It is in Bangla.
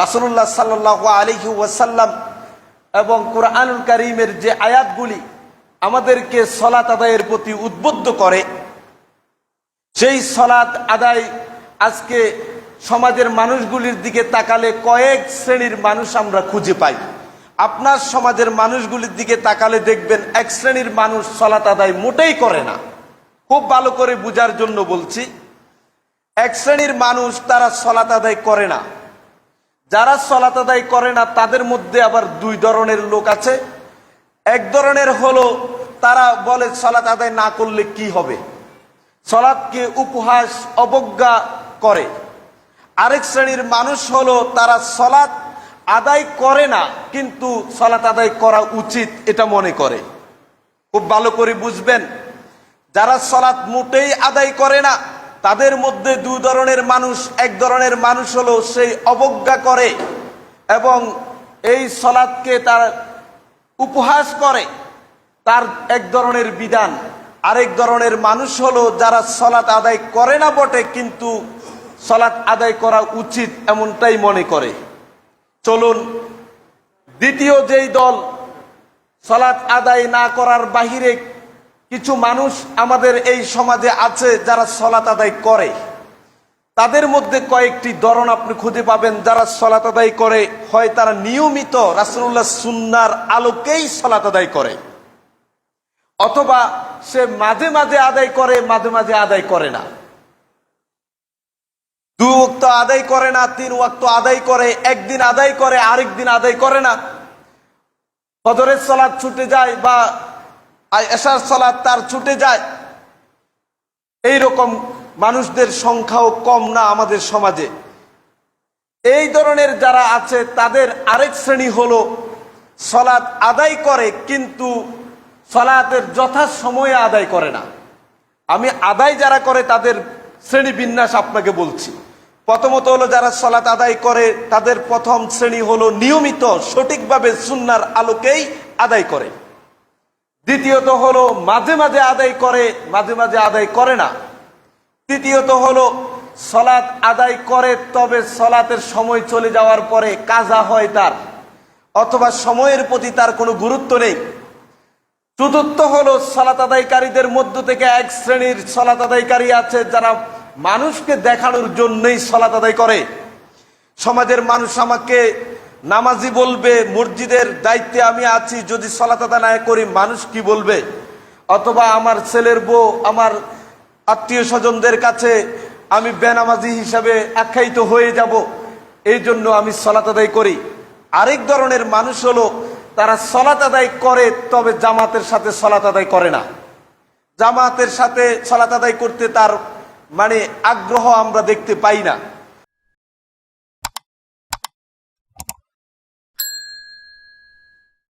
রাসুল্লাহ সাল্লাহ আলিহি ওয়াসাল্লাম এবং কোরআনুল করিমের যে আয়াতগুলি আমাদেরকে সলাত আদায়ের প্রতি উদ্বুদ্ধ করে, সেই সলাত আদায় আজকে সমাজের মানুষগুলির দিকে তাকালে কয়েক শ্রেণির মানুষ আমরা খুঁজে পাই। আপনার সমাজের মানুষগুলির দিকে তাকালে দেখবেন এক শ্রেণির মানুষ সলাত আদায় মোটেই করে না। খুব ভালো করে বুঝার জন্য বলছি, এক শ্রেণির মানুষ তারা সলাত আদায় করে না। যারা সলাত আদায় করে না, তাদের মধ্যে আবার দুই ধরনের লোক আছে। এক ধরনের হলো, তারা বলে সলাত আদায় না করলে কি হবে? সলাৎকে উপহাস, অবজ্ঞা করে। আরেক শ্রেণির মানুষ হলো, তারা সলাৎ আদায় করে না, কিন্তু সলাৎ আদায় করা উচিত এটা মনে করে। খুব ভালো করে বুঝবেন, যারা সলাৎ মোটেই আদায় করে না তাদের মধ্যে দুই ধরনের মানুষ। এক ধরনের মানুষ হলো সেই অবজ্ঞা করে এবং এই সলাদকে তার উপহাস করে, তার এক ধরনের বিধান। আরেক ধরনের মানুষ হলো যারা সলাৎ আদায় করে না বটে, কিন্তু সলাৎ আদায় করা উচিত এমনটাই মনে করে। চলুন, দ্বিতীয় যেই দল সলাৎ আদায় না করার বাহিরে কিছু মানুষ আমাদের এই সমাজে আছে যারা সলাত আদায় করে। তাদের মধ্যে কয়েকটি ধরন আপনি খুঁজে পাবেন যারা সলাত আদায় করে। হয় তারা নিয়মিত রাসুল্লাহ সুন্নার আলোকেই সলাত আদায় করে। অথবা সে মাঝে মাঝে আদায় করে, মাঝে মাঝে আদায় করে না। দু ওক্ত আদায় করে না, তিন ওয়াক্ত আদায় করে, একদিন আদায় করে আরেক দিন আদায় করে না। ফজরের সলাদ ছুটে যায় বা এশার সলাদ তার ছুটে যায়। এই রকম মানুষদের সংখ্যাও কম না আমাদের সমাজে। এই ধরনের যারা আছে, তাদের আরেক শ্রেণি হলো সলাৎ আদায় করে, কিন্তু সলাতের যথা সময়ে আদায় করে না। আমি আদায় যারা করে, তাদের শ্রেণি বিন্যাস আপনাকে বলছি। প্রথমত হলো যারা সলাৎ আদায় করে, তাদের প্রথম শ্রেণি হলো নিয়মিত, সঠিকভাবে সুন্নার আলোকেই আদায় করে। দ্বিতীয়ত হলো মাঝে মাঝে আদায় করে, মাঝে মাঝে আদায় করে না। তৃতীয়ত হলো সলাৎ আদায় করে, তবে সলাতের সময় চলে যাওয়ার পরে কাজা হয় তার, অথবা সময়ের প্রতি তার কোনো গুরুত্ব নেই। চতুর্থ হলো সলাত আদায়কারীদের মধ্য থেকে এক শ্রেণির সলাত আদায়কারী আছে যারা মানুষকে দেখানোর জন্যই সলাত আদায় করে। সমাজের মানুষ আমাকে নামাজি বলবে, মসজিদের দায়িত্বে আমি আছি, যদি সলাত আদায় না করি, মানুষ কি বলবে? অথবা আমার ছেলের বউ, আমার আত্মীয় স্বজনদের কাছে আমি বেনামাজি হিসাবে আখ্যায়িত হয়ে যাব, এই জন্য আমি সলাত আদায় করি। আরেক ধরনের মানুষ হলো, তারা সলাত আদায় করে, তবে জামাতের সাথে সলাত আদায় করে না। জামাতের সাথে সলাত আদায় করতে তার মানে আগ্রহ আমরা দেখতে পাই না।